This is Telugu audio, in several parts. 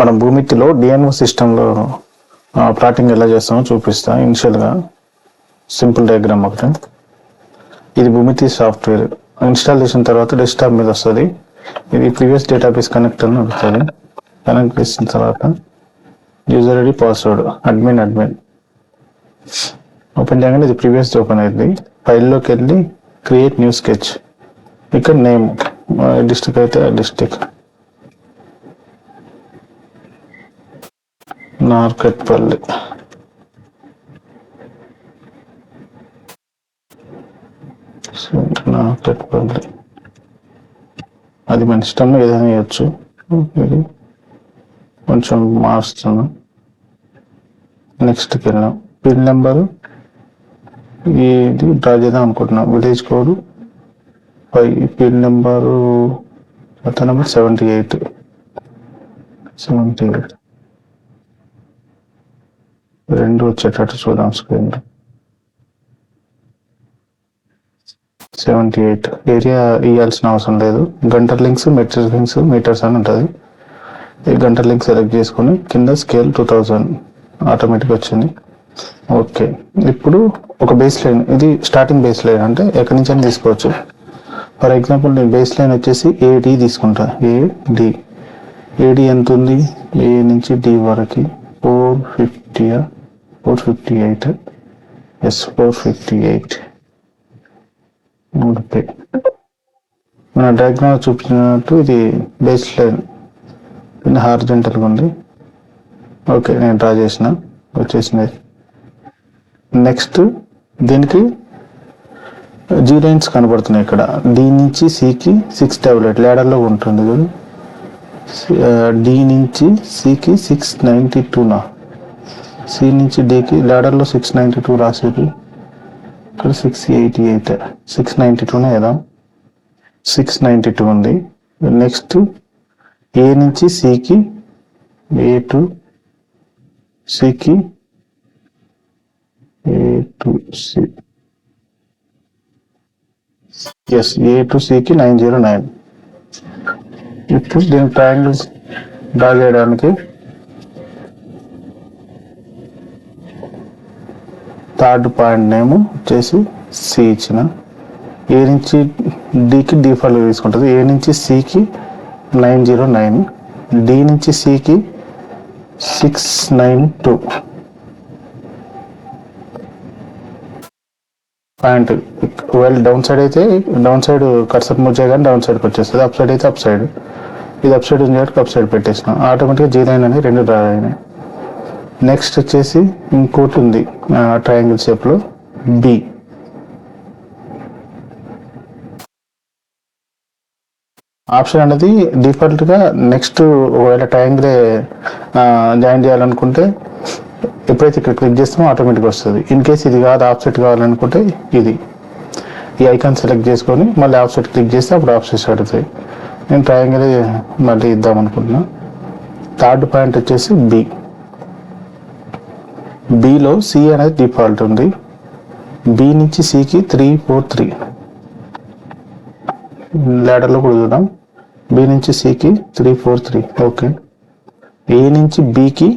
మనం భూమితిలో డిఎన్ఓ సిస్టంలో ప్లాటింగ్ ఎలా చేస్తామో చూపిస్తా ఇనిషియల్గా సింపుల్ డయాగ్రామ్ ఒకటి. ఇది భూమితి సాఫ్ట్వేర్ ఇన్స్టాల్ చేసిన తర్వాత డెస్క్టాప్ మీద వస్తుంది. ఇది ప్రీవియస్ డేటాబేస్ కనెక్ట్ అని వస్తుంది కనెక్ట్ చేసిన తర్వాత user ID password admin admin open చేయగానే ఇది ప్రీవియస్ ఓపెన్ అయింది. ఫైల్లోకి వెళ్ళి క్రియేట్ న్యూ స్కెచ్ ఇక్కడ నేమ్ డిస్ట్రిక్ట్ అయితే డిస్ట్రిక్ట్ నార్కట్పల్లి. నార్కట్పల్లి. అది మన ఇష్టం ఏదైనా ఇవ్వచ్చు ఇది కొంచెం మారుస్తున్నాం నెక్స్ట్కి వెళ్ళాం. పిన్ నెంబరు ఇది డ్రా చేద్దాం అనుకుంటున్నాం. Village code five pin number కొత్త number seventy eight. Seventy eight. రెండు వచ్చేటట్టు చూద్దాం స్క్రీన్ సెవెంటీ ఎయిట్ ఏరియా ఇవ్వాల్సిన అవసరం లేదు. Gunter links metric links meters అని ఉంటుంది. ఈ గంటర్ లింక్ సెలెక్ట్ చేసుకొని కింద స్కేల్ టూ థౌజండ్ ఆటోమేటిక్ వచ్చింది. ఓకే. ఇప్పుడు ఒక బేస్ లైన్ ఇది స్టార్టింగ్ బేస్ లైన్ అంటే ఎక్కడి నుంచి అని తీసుకోవచ్చు. ఫర్ ఎగ్జాంపుల్ నేను బేస్ లైన్ వచ్చేసి ఏడి తీసుకుంటా. ఏడి ఏడి ఎంత ఉంది? ఏ నుంచి డి వరకు. Four fifty four fifty eight. Yes four fifty eight. ముప్పై మన డయాగ్రామ్ చూపించినట్టు ఇది బేస్ లైన్ కింద హార్జెంటల్గా ఉంది. ఓకే నేను డ్రా చేసిన. వచ్చేసింది. నెక్స్ట్ దీనికి జీ లైన్స్ కనబడుతున్నాయి ఇక్కడ. దీని నుంచి సికి సిక్స్ టాబ్లెట్ లేడర్లో ఉంటుంది కదా డి uh, నుంచి సికి సిక్స్ నైంటీ టూనా సి నుంచి డికి లాడర్లో సిక్స్ నైంటీ టూ రాసేది. ఇక్కడ six eighty eight six ninety టూనే కదా సిక్స్ నైంటీ టూ ఉంది. నెక్స్ట్ ఏ నుంచి సికి ఏ టు సికి A to C yes A to సికి నైన్ జీరో నైన్ ఇప్పుడు దీని ట్రయాంగిల్స్ డ్రా చేయడానికి థర్డ్ పాయింట్ నేమ్ వచ్చేసి సి ఇచ్చిన. ఏ నుంచి డికి డిఫాల్ట్ తీసుకుంటుంది. ఏ నుంచి సికి నైన్ జీరో నైన్. డి నుంచి సికి six nine two. Point. Well down side అయితే డౌన్ సైడ్ కర్సర్ మూవ్ చేయగానే డౌన్ సైడ్కి వచ్చేస్తుంది. అప్ సైడ్ అయితే అప్ సైడ్. ఇది అప్ సైడ్ ఉంది కాబట్టి అప్ సైడ్ పెట్టేసిన. ఆటోమేటిక్గా జీ నైన్ అని రెండు డ్రా అయినాయి. నెక్స్ట్ వచ్చేసి ఇంకోటి ఉంది ట్రయాంగిల్ షేప్లో బి ఆప్షన్ అనేది డిఫాల్ట్గా నెక్స్ట్ ఒకవేళ ట్రయాంగిలే జాయిన్ చేయాలనుకుంటే ఎప్పుడైతే ఇక్కడ క్లిక్ చేస్తామో ఆటోమేటిక్ వస్తుంది. ఇన్ కేస్ ఇది కాదు ఆఫ్సెట్ కావాలనుకుంటే ఇది. ఈ ఐకాన్ సెలెక్ట్ చేసుకొని మళ్ళీ ఆఫ్సెట్ క్లిక్ చేస్తే అప్పుడు ఆఫ్సెట్ అడుగుతాయి నేను ట్రయాంగిలే మళ్ళీ ఇద్దాం అనుకుంటున్నా థర్డ్ పాయింట్ వచ్చేసి బి బిలో సి అనేది డిఫాల్ట్ ఉంది. బి నుంచి సికి త్రీ ఫోర్ త్రీ ల్యాడర్లో కూడా చూద్దాం. బి నుంచి సికి three four three okay A నుంచి బికి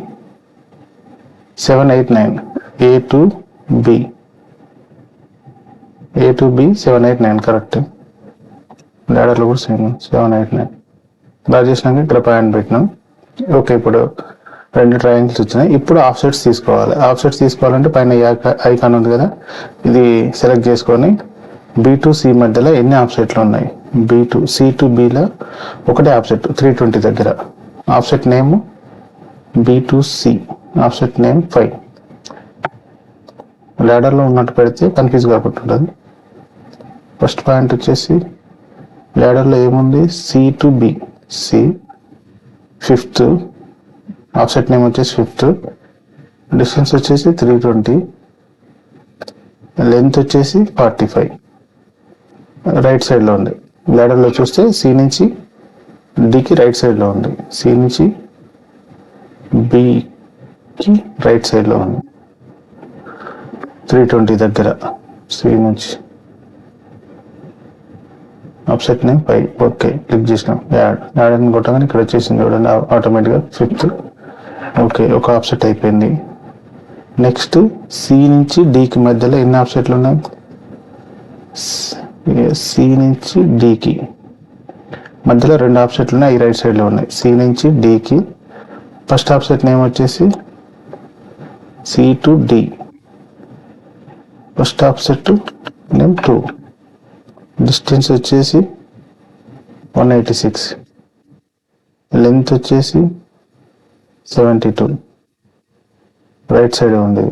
seven eight nine A to B A to B seven eight nine correct ల్యాడర్లో కూడా same seven eight nine draw చేసినాక ఇక్కడ పాయింట్ పెట్టినాం. ఓకే ఇప్పుడు రెండు ట్రయాంగిల్స్ వచ్చినాయి. ఇప్పుడు ఆఫ్ సెట్స్ తీసుకోవాలి. ఆఫ్ సెట్స్ తీసుకోవాలంటే పైన ఐకాన్ ఉంది కదా? ఇది సెలెక్ట్ చేసుకొని బి టు సి మధ్యలో ఎన్ని ఆఫ్ సెట్లు ఉన్నాయి? బి టు సి టు బిలో ఒకటే ఆఫ్ సెట్ త్రీ ట్వంటీ దగ్గర. Offset name B to C offset name five ల్యాడర్లో ఉన్నట్టు పెడితే కన్ఫ్యూజ్ కాకుండా ఉంటుంది. ఫస్ట్ పాయింట్ వచ్చేసి ల్యాడర్లో ఏముంది? C to B C fifth offset name వచ్చేసి ఫిఫ్త్. డిస్టెన్స్ వచ్చేసి త్రీ ట్వంటీ. లెంత్ వచ్చేసి ఫార్టీ ఫైవ్. రైట్ సైడ్లో ఉంది. ల్యాడర్లో చూస్తే సి నుంచి డికి రైట్ సైడ్లో ఉంది. సి నుంచి బికి రైట్ సైడ్లో ఉంది. త్రీ ట్వంటీ దగ్గర. సి నుంచి offset name five. Okay click చేసినాం. యాడ్. యాడ్ అని కొట్టగానే ఇక్కడ వచ్చేసింది చూడండి. ఆటోమేటిక్గా ఫిఫ్త్. ఓకే ఒక ఆఫ్సెట్ అయిపోయింది. నెక్స్ట్ సి నుంచి డికి మధ్యలో ఎన్ని ఆఫ్సెట్లు ఉన్నాయి? సి నుంచి డికి మధ్యలో రెండు ఆప్సెట్లు ఉన్నాయి ఈ రైట్ సైడ్లో ఉన్నాయి. సి నుంచి డికి ఫస్ట్ ఆప్సెట్ నేమ్ వచ్చేసి C to D first offset name two distance వచ్చేసి వన్ ఎయిటీ సిక్స్ లెంత్ వచ్చేసి సెవెంటీ టూ. రైట్ సైడ్ ఉంది.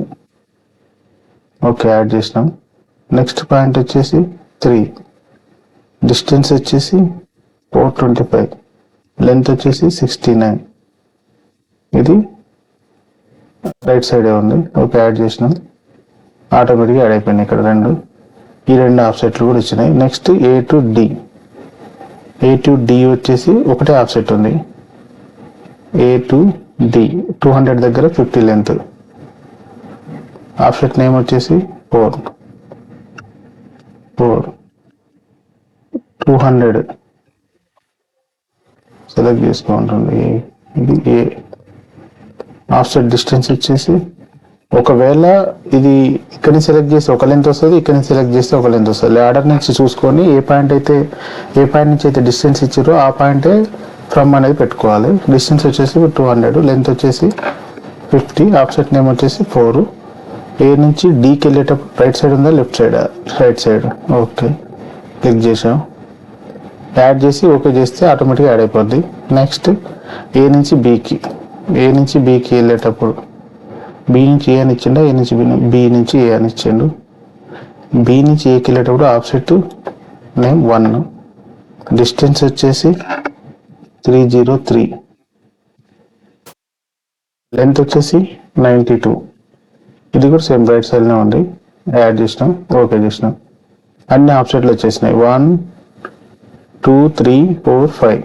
ఓకే యాడ్ చేసినాం. నెక్స్ట్ పాయింట్ వచ్చేసి త్రీ. డిస్టెన్స్ వచ్చేసి ఫోర్ ట్వంటీ ఫైవ్. లెంత్ వచ్చేసి సిక్స్టీ నైన్. ఇది రైట్ సైడే ఉంది. ఓకే యాడ్ చేసినాం. ఆటోమేటిక్గా యాడ్ అయిపోయినాయి ఇక్కడ రెండు. ఈ రెండు ఆఫ్సెట్లు కూడా వచ్చినాయి next A to D. A to D వచ్చేసి ఒకటే ఆఫ్సెట్ ఉంది. A to D two hundred దగ్గర ఫిఫ్టీ లెంత్. ఆఫ్సెట్ నేమ్ వచ్చేసి four. Four. Two hundred. Select చేసుకుంటుంది ఇది ఏ. ఆఫ్సెట్ డిస్టెన్స్ వచ్చేసి ఒకవేళ ఇది ఇక్కడ నుంచి సెలెక్ట్ చేస్తే ఒక లెంత్ వస్తుంది ఇక్కడ నుంచి సెలెక్ట్ చేస్తే ఒక లెంత్ వస్తుంది. ఆర్డర్ నుంచి చూసుకొని ఏ పాయింట్ అయితే ఏ పాయింట్ నుంచి అయితే డిస్టెన్స్ ఇచ్చారో ఆ పాయింటే ఫ్రమ్ అనేది పెట్టుకోవాలి. డిస్టెన్స్ వచ్చేసి టూ హండ్రెడ్ లెంత్ వచ్చేసి ఫిఫ్టీ ఆఫ్సెట్ నేమ్ వచ్చేసి ఫోర్ ఏ నుంచి డీకి వెళ్ళేటప్పుడు రైట్ సైడ్ ఉందా left side right side okay click చేసాం యాడ్ చేసి ఓకే చేస్తే ఆటోమేటిక్గా యాడ్ అయిపోద్ది. నెక్స్ట్ ఏ నుంచి బీకి ఏ నుంచి బీకి వెళ్ళేటప్పుడు బి నుంచి ఏ అని ఇచ్చిండు ఏ నుంచి బి నుంచి ఏ అని ఇచ్చిండు. బి నుంచి ఏకి వెళ్ళేటప్పుడు ఆఫ్సెట్ నేమ్ వన్ డిస్టెన్స్ వచ్చేసి త్రీ జీరో త్రీ. లెంత్ వచ్చేసి నైంటీ టూ. ఇది కూడా సేమ్ రైట్ సైడ్నే ఉంది. యాడ్ చేసినాం ఓకే చేసినాం. అన్ని ఆప్షన్లు వచ్చేసినాయి. One two three four five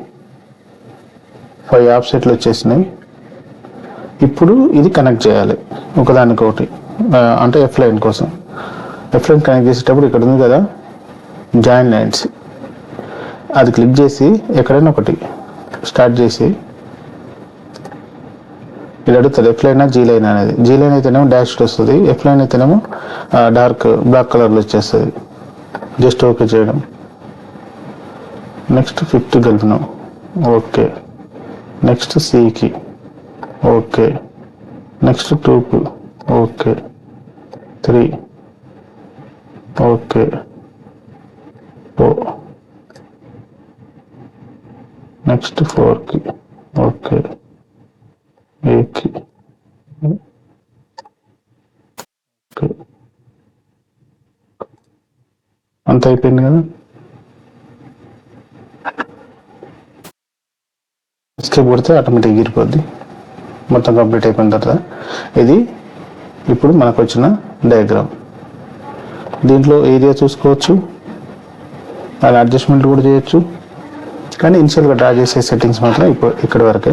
five ఆప్షన్లు వచ్చేసినాయి. ఇప్పుడు ఇది కనెక్ట్ చేయాలి. ఒకదానికొకటి. అంటే ఎఫ్ లైన్ కోసం. ఎఫ్ లైన్ కనెక్ట్ చేసేటప్పుడు ఇక్కడ ఉంది కదా జాయిన్ లైన్స్ అది క్లిక్ చేసి ఎక్కడైనా ఒకటి. స్టార్ట్ చేసి ఇది అడుగుతుంది ఎఫ్ లైన్ జీ లైన్ అనేది. జీ లైన్ అయితేనేమో డాష్ వస్తుంది ఎఫ్ లైన్ అయితేనేమో డార్క్ బ్లాక్ కలర్లో వచ్చేస్తుంది. జస్ట్ ఓకే చేయడం. నెక్స్ట్ ఫిఫ్త్ గల్ఫ్ను ఓకే. నెక్స్ట్ సికి okay. Next టూకు. Okay. Three. Okay. Four next ఫోర్కి ఓకే ఎయిట్కి ఓకే అంత అయిపోయింది కదా? ఎస్కేప్ కొడితే ఆటోమేటిక్ ఎగిరిపోద్ది మొత్తం కంప్లీట్ అయిపోయిన తర్వాత ఇది ఇప్పుడు మనకు వచ్చిన డయాగ్రామ్ దీంట్లో ఏరియా చూసుకోవచ్చు. అలా అడ్జస్ట్మెంట్ కూడా చేయొచ్చు. కానీ ఇనిషియల్గా డ్రా చేసే సెట్టింగ్స్ మాత్రం ఇప్పుడు ఇక్కడి వరకే.